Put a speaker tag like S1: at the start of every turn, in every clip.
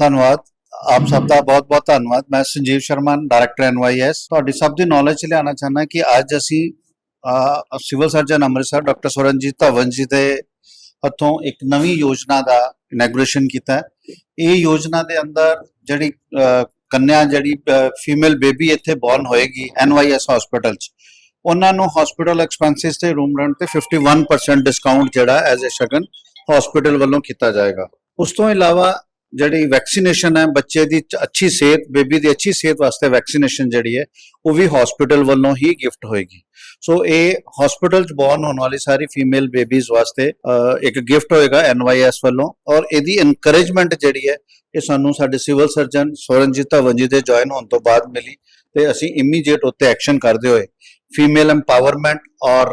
S1: ਧੰਨਵਾਦ। ਆਪ ਸਭ ਦਾ ਬਹੁਤ ਬਹੁਤ ਧੰਨਵਾਦ। ਮੈਂ ਸੰਜੀਵ ਸ਼ਰਮਾ ਡਾਇਰੈਕਟਰ ਐਨਵਾਈਐਸ ਤੁਹਾਡੀ ਸਭ ਦੀ ਨੌਲੇਜ ਚ ਲਿਆਉਣਾ ਚਾਹੁੰਦਾ ਕਿ ਅੱਜ ਅਸੀਂ civil surgeon Amritsar doctor Swaranjit Dhawan ji ਦੇ ਹੱਥੋਂ ਇੱਕ ਨਵੀਂ ਯੋਜਨਾ ਦਾ ਇਨੈਗੋਰੇਸ਼ਨ ਕੀਤਾ ਹੈ। ਇਹ ਯੋਜਨਾ ਦੇ ਅੰਦਰ ਜਿਹੜੀ ਕੰਨਿਆ ਜਿਹੜੀ ਫੀਮੇਲ ਬੇਬੀ ਇੱਥੇ ਬੌਰਨ ਹੋਏਗੀ ਐਨਵਾਈਐਸ ਹਸਪੀਟਲ ਚ। ਉਹਨਾਂ ਨੂੰ ਹਸਪੀਟਲ ਐਕਸਪੈਂਸਿਸ ਤੇ ਰੂਮ ਰੈਂਟ ਤੇ 51% ਡਿਸਕਾਊਂਟ ਜਿਹੜਾ ਐਜ਼ ਅ ਸ਼ਗਨ ਹਸਪੀਟਲ ਵੱਲੋਂ ਕੀਤਾ ਜਾਏਗਾ। ਉਸ ਤੋਂ ਇਲਾਵਾ ਜਿਹੜੀ ਵੈਕਸੀਨੇਸ਼ਨ ਹੈ, ਬੱਚੇ ਦੀ ਅੱਛੀ ਸਿਹਤ, ਬੇਬੀ ਦੀ ਅੱਛੀ ਸਿਹਤ ਵਾਸਤੇ ਵੈਕਸੀਨੇਸ਼ਨ ਜਿਹੜੀ ਹੈ, ਉਹ ਵੀ ਹਸਪੀਟਲ ਵੱਲੋਂ ਹੀ ਗਿਫਟ ਹੋਏਗੀ। ਸੋ ਇਹ ਹਸਪੀਟਲ ਚ ਬੌਰਨ ਹੋਣ ਵਾਲੀ ਸਾਰੀ ਫੀਮੇਲ ਬੇਬੀਜ਼ ਵਾਸਤੇ ਇੱਕ ਗਿਫਟ ਹੋਏਗਾ ਐਨਵਾਈਐਸ ਵੱਲੋਂ ਔਰ ਇਹਦੀ ਇਨਕਰੇਜਮੈਂਟ ਜਿਹੜੀ ਹੈ, ਇਹ ਸਾਨੂੰ ਸਾਡੇ ਸਿਵਲ ਸਰਜਨ ਸੋਰਨਜੀਤ ਧਵਨ ਜੀ ਦੇ ਜੁਆਇਨ ਹੋਣ ਤੋਂ ਬਾਅਦ ਮਿਲੀ ਤੇ ਅਸੀਂ ਇਮੀਡੀਏਟ ਉੱਤੇ ਐਕਸ਼ਨ ਕਰਦੇ ਹੋਏ ਫੀਮੇਲ ਐਮਪਾਵਰਮੈਂਟ ਔਰ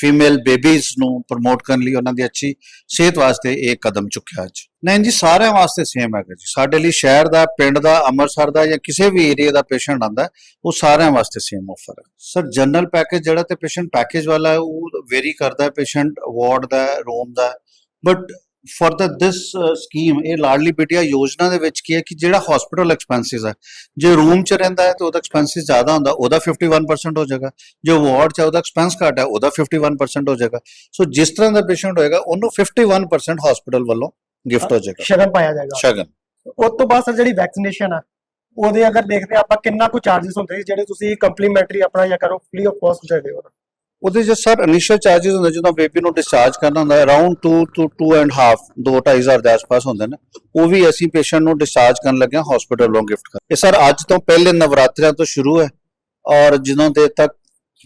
S1: ਫੀਮੇਲ ਬੇਬੀਜ਼ ਨੂੰ ਪ੍ਰਮੋਟ ਕਰਨ ਲਈ ਉਹਨਾਂ ਦੀ ਅੱਛੀ ਸਿਹਤ ਵਾਸਤੇ ਇਹ ਕਦਮ ਚੁੱਕਿਆ ਅੱਜ। ਨਹੀਂ ਜੀ, ਸਾਰਿਆਂ ਵਾਸਤੇ ਸੇਮ ਹੈਗਾ ਜੀ। ਸਾਡੇ ਲਈ ਸ਼ਹਿਰ ਦਾ, ਪਿੰਡ ਦਾ, ਅੰਮ੍ਰਿਤਸਰ ਦਾ ਜਾਂ ਕਿਸੇ ਵੀ ਏਰੀਆ ਦਾ ਪੇਸ਼ੈਂਟ ਆਂਦਾ ਉਹ ਸਾਰਿਆਂ ਵਾਸਤੇ ਸੇਮ ਆਫਰ ਹੈ। ਸਰ ਜਨਰਲ ਪੈਕੇਜ ਜਿਹੜਾ ਤੇ ਪੇਸ਼ੈਂਟ ਪੈਕੇਜ ਵਾਲਾ ਉਹ ਵੇਰੀ ਕਰਦਾ ਹੈ ਪੇਸ਼ੈਂਟ ਵਾਰਡ ਦਾ ਰੂਮ ਦਾ ਬਟ ਫਾਰ ਦਿਸ ਸਕੀਮ ਇਹ ਲਾਡਲੀ ਬਿਟਿਆ ਯੋਜਨਾ ਦੇ ਵਿੱਚ ਕੀ ਹੈ ਕਿ ਜਿਹੜਾ ਹਸਪੀਟਲ ਐਕਸਪੈਂਸਿਸ ਹੈ ਜੇ ਰੂਮ ਚ ਰਹਿੰਦਾ ਹੈ ਤਾਂ ਉਹਦਾ ਐਕਸਪੈਂਸਿਸ ਜ਼ਿਆਦਾ ਹੁੰਦਾ ਉਹਦਾ 51% ਹੋ ਜਾਏਗਾ। ਜੇ ਵਾਰਡ ਚ ਉਹਦਾ ਐਕਸਪੈਂਸ ਘੱਟ ਹੈ ਉਹਦਾ 51% ਹੋ ਜਾਏਗਾ। ਸੋ ਜਿਸ ਤਰ੍ਹਾਂ ਦਾ ਪੇਸ਼ੈਂਟ ਹੋਏਗਾ ਉਹਨੂੰ 51% ਹਸਪੀਟਲ ਵੱਲੋਂ ਗਿਫਟ ਹੋ ਜਾਏਗਾ।
S2: ਸ਼ਗਨ ਪਾਇਆ ਜਾਏਗਾ।
S1: ਸ਼ਗਨ।
S2: ਉਸ ਤੋਂ ਬਾਅਦ ਸਰ ਜਿਹੜੀ ਵੈਕਸੀਨੇਸ਼ਨ ਆ ਉਹਦੇ ਅਗਰ ਦੇਖਦੇ ਆਪਾਂ ਕਿੰਨਾ ਕੁ ਚਾਰजेस ਹੁੰਦੇ ਜਿਹੜੇ ਤੁਸੀਂ ਕੰਪਲੀਮੈਂਟਰੀ ਆਪਣਾ ਜਾਂ ਕਰੋ ਫ੍ਰੀ ਆਫ ਕਾਸਟ ਦੇ ਹੋ
S1: ਉਹਦੇ ਚ ਸਰ ਇਨੀਸ਼ੀਅਲ ਚਾਰजेस ਹੁੰਦੇ, ਜਦੋਂ ਬੇਬੀ ਨੂੰ ਡਿਸਚਾਰਜ ਕਰਨਾ ਹੁੰਦਾ ਅਰਾਊਂਡ 2 ਟੂ 2 ਐਂਡ ਹਾਫ 2 ਹਜ਼ਾਰ ਦੇ ਆਸ-ਪਾਸ ਹੁੰਦੇ ਨੇ, ਉਹ ਵੀ ਅਸੀਂ ਪੇਸ਼ੈਂਟ ਨੂੰ ਡਿਸਚਾਰਜ ਕਰਨ ਲੱਗੇ ਹਸਪੀਟਲ ਵੱਲੋਂ ਗਿਫਟ ਕਰ ਇਹ ਸਰ ਅੱਜ ਤੋਂ ਪਹਿਲੇ ਨਵਰਾਤਰਿਆਂ ਤੋਂ ਸ਼ੁਰੂ ਹੈ, ਔਰ ਜਦੋਂ ਦੇਰ ਤੱਕ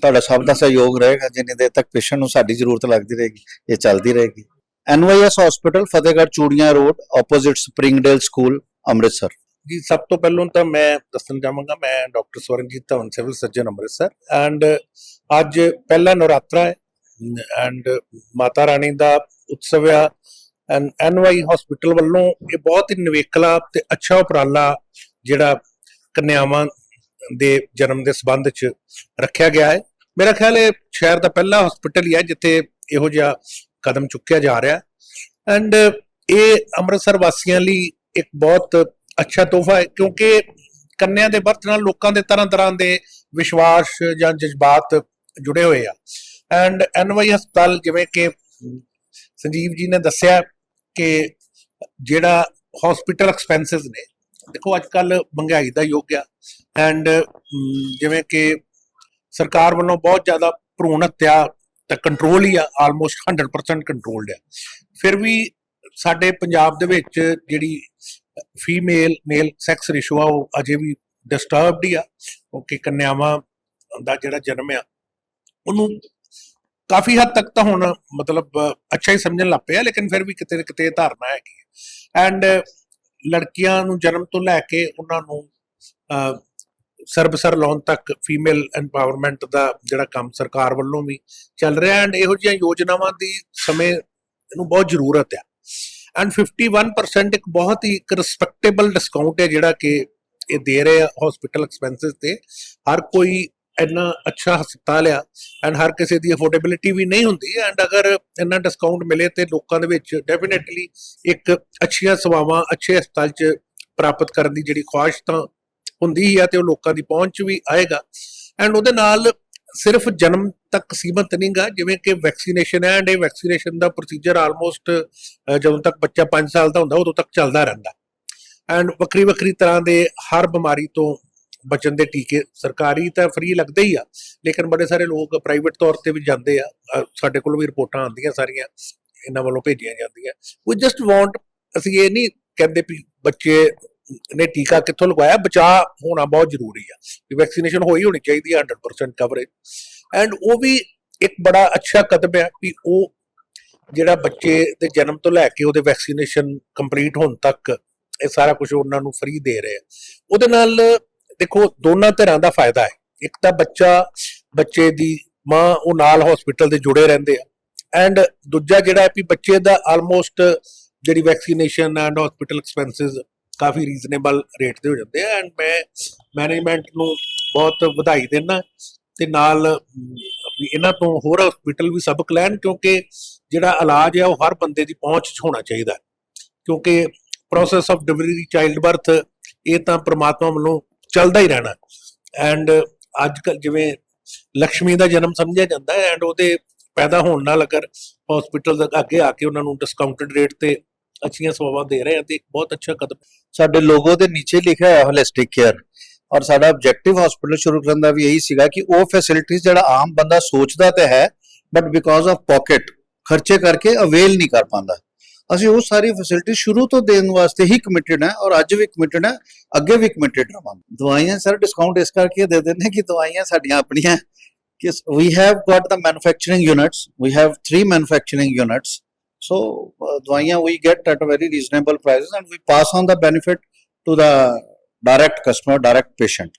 S1: ਤੁਹਾਡਾ ਸਭ ਦਾ ਸਹਿਯੋਗ ਰਹੇਗਾ, ਜਿੰਨੀ ਦੇਰ ਤੱਕ ਪੇਸ਼ੈਂਟ ਨੂੰ ਸਾਡੀ ਜ਼ਰੂਰਤ ਲੱਗਦੀ ਰਹੇਗੀ, ਇਹ ਚੱਲਦੀ ਰਹੇਗੀ। NYS hospital Fatehgarh Churian road opposite Springdale school Amritsar.
S3: ਜੀ, ਸਭ ਤੋਂ ਪਹਿਲਾਂ ਤਾਂ ਮੈਂ ਦੱਸਣਾ ਚਾਹਾਂਗਾ ਮੈਂ doctor Swaranjit Dhawan civil surgeon Amritsar and ਅੱਜ ਪਹਿਲਾ ਨਵਰਾਤਰਾ ਹੈ ਐਂਡ ਮਾਤਾ ਰਾਣੀ ਦਾ ਉਤਸਵ ਆ ਐਂਡ ਐਨਵਾਈ ਹਸਪੀਟਲ ਵੱਲੋਂ ਇਹ ਬਹੁਤ ਹੀ ਨਿਵੇਕਲਾ ਤੇ ਅੱਛਾ ਉਪਰਾਲਾ ਜਿਹੜਾ ਕਨਿਆਵਾਂ ਦੇ ਜਨਮ ਦੇ ਸੰਬੰਧ 'ਚ ਰੱਖਿਆ ਗਿਆ ਹੈ। ਮੇਰਾ ਖਿਆਲ ਹੈ ਸ਼ਹਿਰ ਦਾ ਪਹਿਲਾ ਹਸਪੀਟਲ ਹੀ ਹੈ ਜਿੱਥੇ ਇਹੋ ਜਿਹਾ ਕਦਮ ਚੁੱਕਿਆ ਜਾ ਰਿਹਾ ਐਂਡ ਇਹ ਅੰਮ੍ਰਿਤਸਰ ਵਾਸੀਆਂ ਲਈ ਇੱਕ ਬਹੁਤ ਅੱਛਾ ਤੋਹਫਾ ਹੈ, ਕਿਉਂਕਿ ਕੰਨਿਆਂ ਦੇ ਬਰਥ ਨਾਲ ਲੋਕਾਂ ਦੇ ਤਰ੍ਹਾਂ ਤਰ੍ਹਾਂ ਦੇ ਵਿਸ਼ਵਾਸ ਜਾਂ ਜਜ਼ਬਾਤ ਜੁੜੇ ਹੋਏ ਆ। ਐਂਡ ਐਨਵਾਈ ਹਸਪਤਾਲ ਜਿਵੇਂ ਕਿ ਸੰਜੀਵ ਜੀ ਨੇ ਦੱਸਿਆ ਕਿ ਜਿਹੜਾ ਹਸਪੀਟਲ ਐਕਸਪੈਂਸਸ ਨੇ, ਦੇਖੋ ਅੱਜ ਕੱਲ ਮਹਿੰਗਾਈ ਦਾ ਯੁੱਗ ਆ। ਐਂਡ ਜਿਵੇਂ ਕਿ ਸਰਕਾਰ ਵੱਲੋਂ ਬਹੁਤ ਜ਼ਿਆਦਾ ਭਰੂਣ ਹੱਤਿਆ ਤਾਂ ਕੰਟਰੋਲ ਹੀ ਆ ਆਲਮੋਸਟ 100% ਕੰਟਰੋਲਡ ਆ। ਫਿਰ ਵੀ ਸਾਡੇ ਪੰਜਾਬ ਦੇ ਵਿੱਚ ਜਿਹੜੀ ਫੀਮੇਲ ਮੇਲ ਸੈਕਸ ਰੇਸ਼ੋ ਆ ਉਹ ਅਜੇ ਵੀ ਡਿਸਟਰਬਡ ਹੀ ਆ। ਕਿਉਂਕਿ ਕੰਨਿਆਵਾਂ ਦਾ ਜਿਹੜਾ ਜਨਮ ਆ ਉਹਨੂੰ ਕਾਫੀ ਹੱਦ ਤੱਕ ਤਾਂ ਹੁਣ ਮਤਲਬ ਅੱਛਾ ਹੀ ਸਮਝਣ ਲੱਗ ਪਿਆ ਲੇਕਿਨ ਫਿਰ ਵੀ ਕਿਤੇ ਨਾ ਕਿਤੇ ਧਾਰਨਾ ਹੈਗੀ ਐਂਡ ਲੜਕੀਆਂ ਨੂੰ ਜਨਮ ਤੋਂ ਲੈ ਕੇ ਉਹਨਾਂ ਨੂੰ ਅਹ, ਸਰਬਸਰ ਲਾਉਣ ਤੱਕ ਫੀਮੇਲ ਐਮਪਾਵਰਮੈਂਟ ਦਾ ਜਿਹੜਾ ਕੰਮ ਸਰਕਾਰ ਵੱਲੋਂ ਵੀ ਚੱਲ ਰਿਹਾ। ਐਂਡ ਇਹੋ ਜਿਹੀਆਂ ਯੋਜਨਾਵਾਂ ਦੀ ਸਮੇਂ ਨੂੰ ਬਹੁਤ ਜ਼ਰੂਰਤ ਹੈ ਐਂਡ 51% ਇੱਕ ਬਹੁਤ ਹੀ ਇੱਕ ਰਿਸਪੈਕਟੇਬਲ ਡਿਸਕਾਊਂਟ ਹੈ ਜਿਹੜਾ ਕਿ ਇਹ ਦੇ ਰਹੇ ਆ ਹਸਪੀਟਲ ਐਕਸਪੈਂਸਸ ਤੇ। ਹਰ ਕੋਈ ਇੰਨਾ ਅੱਛਾ ਹਸਪਤਾਲ ਆ ਐਂਡ ਹਰ ਕਿਸੇ ਦੀ ਅਫੋਰਡੇਬਿਲਿਟੀ ਵੀ ਨਹੀਂ ਹੁੰਦੀ ਐਂਡ ਅਗਰ ਇੰਨਾ ਡਿਸਕਾਊਂਟ ਮਿਲੇ ਤੇ ਲੋਕਾਂ ਦੇ ਵਿੱਚ ਡੈਫੀਨਿਟਲੀ ਇੱਕ ਅੱਛੀਆਂ ਸੇਵਾਵਾਂ, ਅੱਛੇ ਹਸਪਤਾਲ 'ਚ ਪ੍ਰਾਪਤ ਕਰਨ ਦੀ ਜਿਹੜੀ ਖੁਆਇਸ਼ ਤਾਂ ਹੁੰਦੀ ਹੀ ਆ ਤੇ ਉਹ ਲੋਕਾਂ ਦੀ ਪਹੁੰਚ ਵੀ ਆਏਗਾ। ਐਂਡ ਉਹਦੇ ਨਾਲ ਸਿਰਫ ਜਨਮ ਤੱਕ ਸੀਮਤ ਨਹੀਂਗਾ, ਜਿਵੇਂ ਕਿ ਵੈਕਸੀਨੇਸ਼ਨ ਹੈ ਐਂਡ ਇਹ ਵੈਕਸੀਨੇਸ਼ਨ ਦਾ ਪ੍ਰੋਸੀਜਰ ਆਲਮੋਸਟ ਜਦੋਂ ਤੱਕ ਬੱਚਾ 5 ਸਾਲ ਦਾ ਹੁੰਦਾ, ਉਦੋਂ ਤੱਕ ਚੱਲਦਾ ਰਹਿੰਦਾ। ਐਂਡ ਵੱਖਰੀ ਵੱਖਰੀ ਤਰ੍ਹਾਂ ਦੇ ਹਰ ਬਿਮਾਰੀ ਤੋਂ ਬਚਣ ਦੇ ਟੀਕੇ ਸਰਕਾਰੀ ਤਾਂ ਫ੍ਰੀ ਲੱਗਦੇ ਹੀ ਆ, ਲੇਕਿਨ ਬੜੇ ਸਾਰੇ ਲੋਕ ਪ੍ਰਾਈਵੇਟ ਤੌਰ ਤੇ ਵੀ ਜਾਂਦੇ ਆ ਸਾਡੇ ਕੋਲ ਵੀ ਰਿਪੋਰਟਾਂ ਆਉਂਦੀਆਂ ਸਾਰੀਆਂ, ਇਹਨਾਂ ਵੱਲੋਂ ਭੇਜੀਆਂ ਜਾਂਦੀਆਂ। ਵੀ ਜਸਟ ਵਾਂਟ ਅਸੀਂ ਇਹ ਨਹੀਂ ਕਹਿੰਦੇ ਵੀ ਬੱਚੇ ਨੇ ਟੀਕਾ ਕਿੱਥੋਂ ਲਗਵਾਇਆ? ਬਚਾ ਹੋਣਾ ਬਹੁਤ ਜ਼ਰੂਰੀ ਆ ਵੀ ਵੈਕਸੀਨੇਸ਼ਨ ਹੋਈ ਹੋਣੀ ਚਾਹੀਦੀ ਹੈ 100% ਕਵਰੇਜ ਐਂਡ ਉਹ ਵੀ ਇੱਕ ਬੜਾ ਅੱਛਾ ਕਦਮ ਹੈ ਵੀ ਉਹ ਜਿਹੜਾ ਬੱਚੇ ਦੇ ਜਨਮ ਤੋਂ ਲੈ ਕੇ ਉਹਦੇ ਵੈਕਸੀਨੇਸ਼ਨ ਕੰਪਲੀਟ ਹੋਣ ਤੱਕ ਇਹ ਸਾਰਾ ਕੁਝ ਉਹਨਾਂ ਨੂੰ ਫ੍ਰੀ ਦੇ ਰਹੇ ਆ। ਉਹਦੇ ਨਾਲ ਦੇਖੋ, ਦੋਨਾਂ ਤਰ੍ਹਾਂ ਦਾ ਫਾਇਦਾ ਹੈ। ਇੱਕ ਤਾਂ ਬੱਚਾ, ਬੱਚੇ ਦੀ ਮਾਂ ਉਹ ਨਾਲ ਹਸਪੀਟਲ ਦੇ ਜੁੜੇ ਰਹਿੰਦੇ ਆ। ਐਂਡ ਦੂਜਾ ਜਿਹੜਾ ਹੈ ਵੀ ਬੱਚੇ ਦਾ ਆਲਮੋਸਟ ਜਿਹੜੀ ਵੈਕਸੀਨੇਸ਼ਨ ਐਂਡ ਹਸਪੀਟਲ ਐਕਸਪੈਂਸਸ ਕਾਫੀ ਰੀਜ਼ਨੇਬਲ ਰੇਟ ਤੇ ਹੋ ਜਾਂਦੇ ਆ ਐਂਡ ਮੈਂ ਮੈਨੇਜਮੈਂਟ ਨੂੰ ਬਹੁਤ ਵਧਾਈ ਦਿੰਦਾ ਤੇ ਨਾਲ ਵੀ ਇਹਨਾਂ ਤੋਂ ਹੋਰ ਹਸਪੀਟਲ ਵੀ ਸਬਕ ਲੈਣ, ਕਿਉਂਕਿ ਜਿਹੜਾ ਇਲਾਜ ਹੈ ਉਹ ਹਰ ਬੰਦੇ ਦੀ ਪਹੁੰਚ 'ਚ ਹੋਣਾ ਚਾਹੀਦਾ। ਕਿਉਂਕਿ process of delivery child birth ਇਹ ਤਾਂ ਪ੍ਰਮਾਤਮਾ ਵੱਲੋਂ ਚੱਲਦਾ ਹੀ ਰਹਿਣਾ। ਐਂਡ ਅੱਜ ਕੱਲ ਜਿਵੇਂ ਲక్ష్ਮੀ ਦਾ ਜਨਮ ਸਮਝਿਆ ਜਾਂਦਾ ਹੈ ਐਂਡ ਉਹਦੇ ਪੈਦਾ ਹੋਣ ਨਾਲ ਅਗਰ ਹਸਪੀਟਲ ਦੇ ਅੱਗੇ ਆ ਕੇ ਉਹਨਾਂ ਨੂੰ ਡਿਸਕਾਊਂਟਡ ਰੇਟ ਤੇ ਅੱਛੀਆਂ ਸੇਵਾਵਾਂ ਦੇ ਰਹੇ ਆ ਤੇ ਇੱਕ ਬਹੁਤ ਅੱਛਾ ਕਦਮ।
S1: ਸਾਡੇ ਲੋਗੋ ਦੇ ਨੀਚੇ ਲਿਖਿਆ ਹੈ ਹੋਲਿਸਟਿਕ ਕੇਅਰ ਔਰ ਸਾਡਾ ਆਬਜੈਕਟਿਵ ਹਸਪੀਟਲ ਸ਼ੁਰੂ ਕਰਨ ਦਾ ਵੀ ਇਹੀ ਸੀਗਾ ਕਿ ਉਹ ਫੈਸਿਲਿਟੀਜ਼ ਜਿਹੜਾ ਆਮ ਬੰਦਾ ਸੋਚਦਾ ਤੇ ਹੈ ਬਟ ਬਿਕੋਜ਼ ਆਫ ਪਾਕਟ ਖਰਚੇ ਕਰਕੇ ਅਵੇਲ ਨਹੀਂ ਕਰ ਪਾਉਂਦਾ। ਅਸੀਂ ਉਹ ਸਾਰੀ ਫੈਸਿਲਿਟੀ ਸ਼ੁਰੂ ਤੋਂ ਦੇਣ ਵਾਸਤੇ ਹੀ ਕਮਿਟਿਡ ਹੈ ਔਰ ਅੱਜ ਵੀ ਕਮਿਟਿਡ ਹੈ, ਅੱਗੇ ਵੀ ਕਮਿਟਡ ਰਵਾਂਗੇ ਦਵਾਈਆਂ ਸਰ ਡਿਸਕਾਊਂਟ ਇਸ ਕਰਕੇ ਦੇ ਦਿੰਦੇ ਨੇ ਕਿ ਦਵਾਈਆਂ ਸਾਡੀਆਂ ਆਪਣੀਆਂ ਕਿ we have got the manufacturing units, we have three manufacturing units, so dwaiyan we get at very reasonable prices and we pass on the benefit to the direct customer, direct patient.